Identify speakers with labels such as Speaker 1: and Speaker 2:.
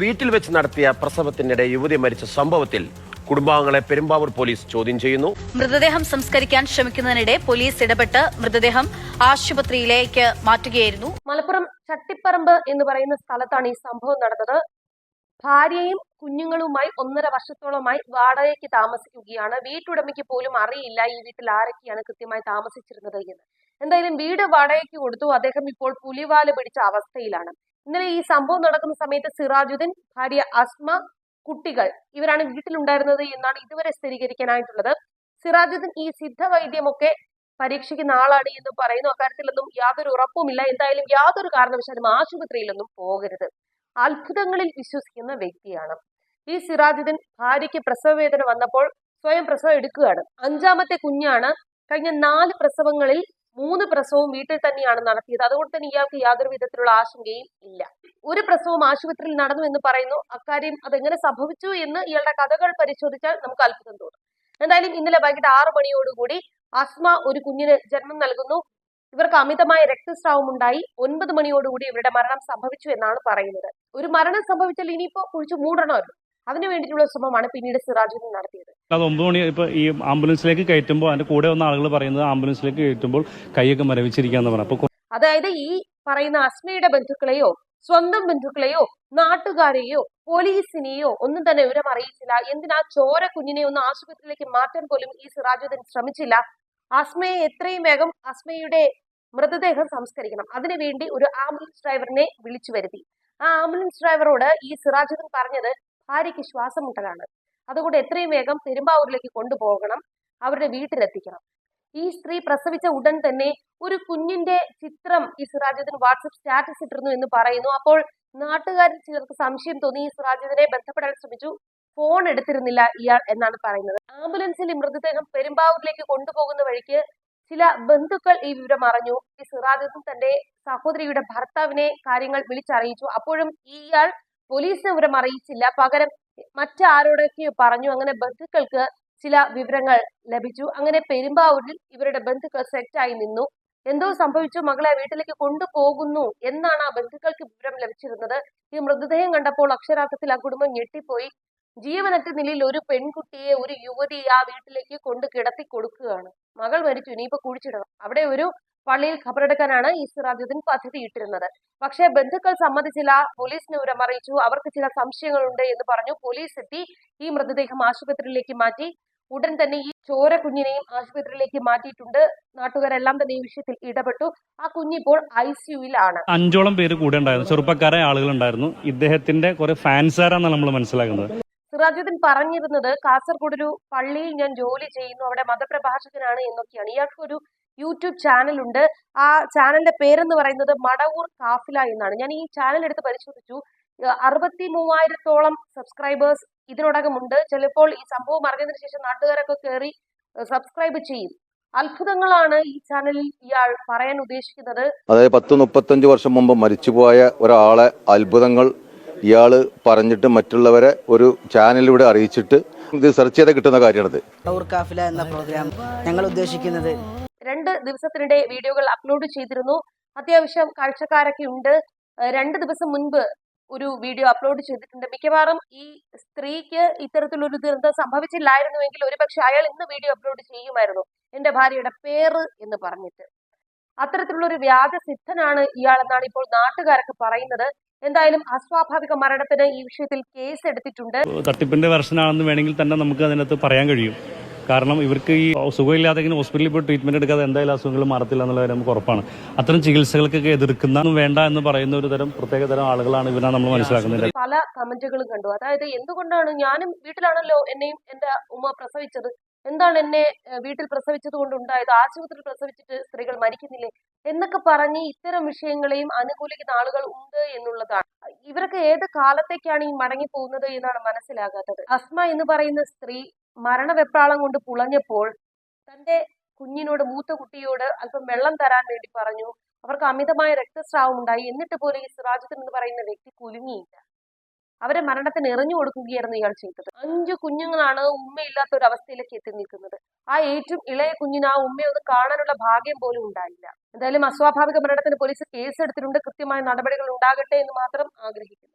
Speaker 1: വീട്ടിൽ വെച്ച് നടത്തിയ പ്രസവത്തിനിടെ യുവതി മരിച്ച സംഭവത്തിൽ കുടുംബാംഗങ്ങളെ പെരുമ്പാവൂർ പോലീസ് ചോദ്യം ചെയ്യുന്നു.
Speaker 2: മൃതദേഹം സംസ്കരിക്കാൻ ശ്രമിക്കുന്നതിനിടെ പോലീസ് ഇടപെട്ട് മൃതദേഹം ആശുപത്രിയിലേക്ക് മാറ്റുകയായിരുന്നു.
Speaker 3: മലപ്പുറം ചട്ടിപ്പറമ്പ് എന്ന് പറയുന്ന സ്ഥലത്താണ് ഈ സംഭവം നടന്നത്. ഭാര്യയും കുഞ്ഞുങ്ങളുമായി ഒന്നര വർഷത്തോളമായി വാടകയ്ക്ക് താമസിക്കുകയാണ്. വീട്ടുടമയ്ക്ക് പോലും അറിയില്ല ഈ വീട്ടിൽ ആരൊക്കെയാണ് കൃത്യമായി താമസിച്ചിരുന്നത് എന്ന്. എന്തായാലും വീട് വാടകയ്ക്ക് കൊടുത്തു. അദ്ദേഹം ഇപ്പോൾ പുലിവാൽ പിടിച്ച അവസ്ഥയിലാണ്. ഇന്നലെ ഈ സംഭവം നടക്കുന്ന സമയത്ത് സിറാജുദ്ദീൻ ഭാര്യ അസ്മ കുട്ടികൾ ഇവരാണ് വീട്ടിലുണ്ടായിരുന്നത് എന്നാണ് ഇതുവരെ സ്ഥിരീകരിക്കാനായിട്ടുള്ളത്. സിറാജുദ്ദീൻ ഈ സിദ്ധവൈദ്യമൊക്കെ പരീക്ഷിക്കുന്ന ആളാണ് എന്ന് പറയുന്നു അക്കാര്യത്തിലൊന്നും യാതൊരു ഉറപ്പുമില്ല. എന്തായാലും യാതൊരു കാരണവശാലും ആശുപത്രിയിലൊന്നും പോകരുത്. അത്ഭുതങ്ങളിൽ വിശ്വസിക്കുന്ന വ്യക്തിയാണ്. ഈ സിറാജുദ്ദീൻ ഭാര്യയ്ക്ക് പ്രസവവേദന വന്നപ്പോൾ സ്വയം പ്രസവം എടുക്കുകയാണ്. അഞ്ചാമത്തെ കുഞ്ഞാണ്. കഴിഞ്ഞ നാല് പ്രസവങ്ങളിൽ മൂന്ന് പ്രസവവും വീട്ടിൽ തന്നെയാണ് നടത്തിയത്. അതുകൊണ്ട് തന്നെ ഇയാൾക്ക് യാതൊരു വിധത്തിലുള്ള ആശങ്കയും ഇല്ല. ഒരു പ്രസവം ആശുപത്രിയിൽ നടന്നു എന്ന് പറയുന്നു. അക്കാര്യം അതെങ്ങനെ സംഭവിച്ചു എന്ന് ഇയാളുടെ കഥകൾ പരിശോധിച്ചാൽ നമുക്ക് അത്ഭുതം തോന്നും. എന്തായാലും ഇന്നലെ വൈകിട്ട് ആറു മണിയോടുകൂടി അസ്മ ഒരു കുഞ്ഞിന് ജന്മം നൽകുന്നു. ഇവർക്ക് അമിതമായ രക്തസ്രാവം ഉണ്ടായി. ഒൻപത് മണിയോടുകൂടി ഇവരുടെ മരണം സംഭവിച്ചു എന്നാണ് പറയുന്നത്. ഒരു മരണം സംഭവിച്ചാൽ ഇനിയിപ്പോ കുഴിച്ചു മൂടണമല്ലോ. അതിനു വേണ്ടിയിട്ടുള്ള ശ്രമമാണ് പിന്നീട് സിറാജുദ്ദീൻ നടത്തിയത്.
Speaker 4: അത് ഒമ്പത് മണി ഇപ്പൊ ഈ ആംബുലൻസിലേക്ക് കയറ്റുമ്പോൾ അതിന്റെ കൂടെ വന്ന ആളുകൾ പറയുന്നത് ആംബുലൻസിലേക്ക് കയറ്റുമ്പോൾ കൈയൊക്കെ മരവിച്ചിരിക്കാന്ന് പറഞ്ഞു
Speaker 3: അതായത് ഈ പറയുന്ന അസ്മയുടെ ബന്ധുക്കളെയോ സ്വന്തം ബന്ധുക്കളെയോ നാട്ടുകാരെയോ പോലീസിനെയോ ഒന്നും തന്നെ വിവരം അറിയിച്ചില്ല. എന്തിനാ ചോര കുഞ്ഞിനെ ഒന്ന് ആശുപത്രിയിലേക്ക് മാറ്റാൻ പോലും ഈ സിറാജുദ്ദീൻ ശ്രമിച്ചില്ല? അസ്മയെ എത്രയും വേഗം അസ്മയുടെ മൃതദേഹം സംസ്കരിക്കണം. അതിനുവേണ്ടി ഒരു ആംബുലൻസ് ഡ്രൈവറിനെ വിളിച്ചു വരുത്തി. ആ ആംബുലൻസ് ഡ്രൈവറോട് ഈ സിറാജുദ്ദീൻ പറഞ്ഞത് ഭാര്യയ്ക്ക് ശ്വാസം മുട്ടലാണ് അതുകൊണ്ട് എത്രയും വേഗം പെരുമ്പാവൂരിലേക്ക് കൊണ്ടുപോകണം. അവരുടെ വീട്ടിലെത്തിക്കണം. ഈ സ്ത്രീ പ്രസവിച്ച ഉടൻ തന്നെ ഒരു കുഞ്ഞിന്റെ ചിത്രം ഈ സിറാജുദ്ദീൻ വാട്സപ്പ് സ്റ്റാറ്റസ് ഇട്ടിരുന്നു എന്ന് പറയുന്നു. അപ്പോൾ നാട്ടുകാരിൽ ചിലർക്ക് സംശയം തോന്നി ഈ സിറാജുദ്ദീനെ ബന്ധപ്പെടാൻ ശ്രമിച്ചു? ഫോൺ എടുത്തിരുന്നില്ല ഇയാൾ എന്നാണ് പറയുന്നത്. ആംബുലൻസിൽ മൃതദേഹം പെരുമ്പാവൂരിലേക്ക് കൊണ്ടുപോകുന്ന വഴിക്ക് ചില ബന്ധുക്കൾ ഈ വിവരം അറിഞ്ഞു. ഈ സിറാജുദ്ദീൻ തന്റെ സഹോദരിയുടെ ഭർത്താവിനെ കാര്യങ്ങൾ വിളിച്ചറിയിച്ചു. അപ്പോഴും ഇയാൾ പോലീസിനെ വിവരം അറിയിച്ചില്ല. പകരം മറ്റാരോടൊക്കെയോ പറഞ്ഞു. അങ്ങനെ ബന്ധുക്കൾക്ക് ചില വിവരങ്ങൾ ലഭിച്ചു. അങ്ങനെ പെരുമ്പാവൂരിൽ ഇവരുടെ ബന്ധുക്കൾ സെറ്റായി നിന്നു. എന്തോ സംഭവിച്ചു. മകളെ വീട്ടിലേക്ക് കൊണ്ടുപോകുന്നു എന്നാണ് ആ ബന്ധുക്കൾക്ക് വിവരം ലഭിച്ചിരുന്നത്. ഈ മൃതദേഹം കണ്ടപ്പോൾ അക്ഷരാർത്ഥത്തിൽ ആ കുടുംബം ഞെട്ടിപ്പോയി. ജീവനറ്റ നിലയിൽ ഒരു പെൺകുട്ടിയെ ഒരു യുവതിയെ ആ വീട്ടിലേക്ക് കൊണ്ട് കിടത്തി കൊടുക്കുകയാണ്. മകൾ മരിച്ചു. ഇനിയിപ്പോ കുഴിച്ചിടണം. അവിടെ ഒരു പള്ളിയിൽ ഖബറെടുക്കാനാണ് ഈ സിറാജുദ്ദീൻ പദ്ധതിയിട്ടിരുന്നത്. പക്ഷേ ബന്ധുക്കൾ സമ്മതിച്ചില്ല. പോലീസിന് വിവരം അറിയിച്ചു. അവർക്ക് ചില സംശയങ്ങളുണ്ട് എന്ന് പറഞ്ഞു പോലീസ് എത്തി ഈ മൃതദേഹം ആശുപത്രിയിലേക്ക് മാറ്റി. ഉടൻ തന്നെ ഈ ചോര കുഞ്ഞിനെയും ആശുപത്രിയിലേക്ക് മാറ്റിയിട്ടുണ്ട്. നാട്ടുകാരെല്ലാം തന്നെ ഈ വിഷയത്തിൽ ഇടപെട്ടു. ആ കുഞ്ഞിപ്പോൾ ഐ സിയുയിലാണ്
Speaker 4: അഞ്ചോളം പേര് കൂടെ ഉണ്ടായിരുന്നു. ചെറുപ്പക്കാരായ ആളുകൾ ഉണ്ടായിരുന്നു ഇദ്ദേഹത്തിന്റെ കുറെ ഫാൻസാരാണ് നമ്മൾ മനസ്സിലാക്കുന്നത്.
Speaker 3: സിറാജുദ്ദീൻ പറഞ്ഞിരുന്നത് കാസർഗോഡ് ഒരു പള്ളിയിൽ ഞാൻ ജോലി ചെയ്യുന്നു. അവിടെ മതപ്രഭാഷകനാണ് എന്നൊക്കെയാണ്. ഇയാൾക്ക് ഒരു യൂട്യൂബ് ചാനൽ ഉണ്ട് ആ ചാനലിന്റെ പേരെന്ന് പറയുന്നത് മടവൂർ കാഫില എന്നാണ്. ഞാൻ ഈ ചാനൽ എടുത്ത് പരിശോധിച്ചു. അറുപത്തി മൂവായിരത്തോളം സബ്സ്ക്രൈബേഴ്സ് ഇതിനോടകം ഉണ്ട് ചിലപ്പോൾ ഈ സംഭവം അറിഞ്ഞതിന് ശേഷം നാട്ടുകാരൊക്കെ കയറി സബ്സ്ക്രൈബ് ചെയ്യും. അത്ഭുതങ്ങളാണ് ഈ ചാനലിൽ ഇയാൾ പറയാൻ ഉദ്ദേശിക്കുന്നത്.
Speaker 5: അതായത് പത്ത് മുപ്പത്തഞ്ച് വർഷം മുമ്പ് മരിച്ചുപോയ ഒരാളെ അത്ഭുതങ്ങൾ ഇയാൾ പറഞ്ഞിട്ട് മറ്റുള്ളവരെ ഒരു ചാനലിലൂടെ അറിയിച്ചിട്ട് ഇത് സെർച്ച് ചെയ്താൽ കിട്ടുന്ന കാര്യമാണിത്.
Speaker 6: കാഫില എന്ന പ്രോഗ്രാം ഞങ്ങൾ ഉദ്ദേശിക്കുന്നത്
Speaker 3: രണ്ട് ദിവസത്തിനിടെ വീഡിയോകൾ അപ്ലോഡ് ചെയ്തിരുന്നു. അത്യാവശ്യം കാഴ്ചക്കാരൊക്കെ ഉണ്ട്. രണ്ട് ദിവസം മുൻപ് ഒരു വീഡിയോ അപ്ലോഡ് ചെയ്തിട്ടുണ്ട്. മിക്കവാറും ഈ സ്ത്രീക്ക് ഇത്തരത്തിലൊരു ദുരന്തം സംഭവിച്ചില്ലായിരുന്നുവെങ്കിൽ ഒരുപക്ഷെ അയാൾ ഇന്ന് വീഡിയോ അപ്ലോഡ് ചെയ്യുമായിരുന്നു. എന്റെ ഭാര്യയുടെ പേര് എന്ന് പറഞ്ഞിട്ട്. അത്തരത്തിലുള്ള ഒരു വ്യാജ സിദ്ധനാണ് ഇയാൾ എന്നാണ് ഇപ്പോൾ നാട്ടുകാരൊക്കെ പറയുന്നത്. എന്തായാലും അസ്വാഭാവിക മരണത്തിന് ഈ വിഷയത്തിൽ കേസ് എടുത്തിട്ടുണ്ട്
Speaker 4: തട്ടിപ്പിന്റെ വെർഷനാണെന്ന് വേണമെങ്കിൽ തന്നെ നമുക്ക് അതിനകത്ത് പറയാൻ കഴിയും. കാരണം ഇവർക്ക് ഈ സുഖമില്ലാതെ ഇങ്ങനെ ഹോസ്പിറ്റലിൽ പോയി ട്രീറ്റ്മെന്റ് എടുക്കാതെ എന്തായാലും അസുഖങ്ങൾ മാറത്തില്ല എന്നുള്ള കാര്യം നമുക്ക് ഉറപ്പാണ്. അത്തരം ചികിത്സകൾക്കൊക്കെ എതിർക്കുന്ന വേണ്ട എന്ന് പറയുന്ന ഒരു തരം പ്രത്യേക തരം ആളുകളാണ് ഇവരാണ് നമ്മൾ മനസ്സിലാക്കുന്നത്.
Speaker 3: പല കമന്റുകളും കണ്ടു. അതായത് എന്തുകൊണ്ടാണ് ഞാനും വീട്ടിലാണല്ലോ എന്നെയും എന്റെ ഉമ്മ പ്രസവിച്ചത്? എന്താണ് എന്നെ വീട്ടിൽ പ്രസവിച്ചത് കൊണ്ട് ഉണ്ടായത്? ആശുപത്രിയിൽ പ്രസവിച്ചിട്ട് സ്ത്രീകൾ മരിക്കുന്നില്ലേ? എന്നൊക്കെ പറഞ്ഞ് ഇത്തരം വിഷയങ്ങളെയും അനുകൂലിക്കുന്ന ആളുകൾ ഉണ്ട് എന്നുള്ളതാണ്. ഇവരൊക്കെ ഏത് കാലത്തേക്കാണ് ഈ മടങ്ങി പോകുന്നത് എന്നാണ് മനസ്സിലാകാത്തത്. അസ്മ എന്ന് പറയുന്ന സ്ത്രീ മരണവെപ്രാളം കൊണ്ട് പുളഞ്ഞപ്പോൾ തന്റെ കുഞ്ഞിനോട് മൂത്ത കുട്ടിയോട് അല്പം വെള്ളം തരാൻ വേണ്ടി പറഞ്ഞു. അവർക്ക് അമിതമായ രക്തസ്രാവം ഉണ്ടായി. എന്നിട്ട് പോലും ഈ സിറാജുദ്ദീൻ എന്ന് പറയുന്ന വ്യക്തി കുലുങ്ങിയില്ല. അവരെ മരണത്തിന് എറിഞ്ഞു കൊടുക്കുകയായിരുന്നു ഇയാൾ ചെയ്തത്. അഞ്ചു കുഞ്ഞുങ്ങളാണ് ഉമ്മയില്ലാത്ത ഒരു അവസ്ഥയിലേക്ക് എത്തി നിൽക്കുന്നത്. ആ ഏറ്റവും ഇളയ കുഞ്ഞിന് ആ ഉമ്മയെ ഒന്ന് കാണാനുള്ള ഭാഗ്യം പോലും ഉണ്ടായില്ല. എന്തായാലും അസ്വാഭാവിക മരണത്തിന് പോലീസ് കേസെടുത്തിട്ടുണ്ട്. കൃത്യമായ നടപടികൾ ഉണ്ടാകട്ടെ എന്ന് മാത്രം ആഗ്രഹിക്കുന്നു.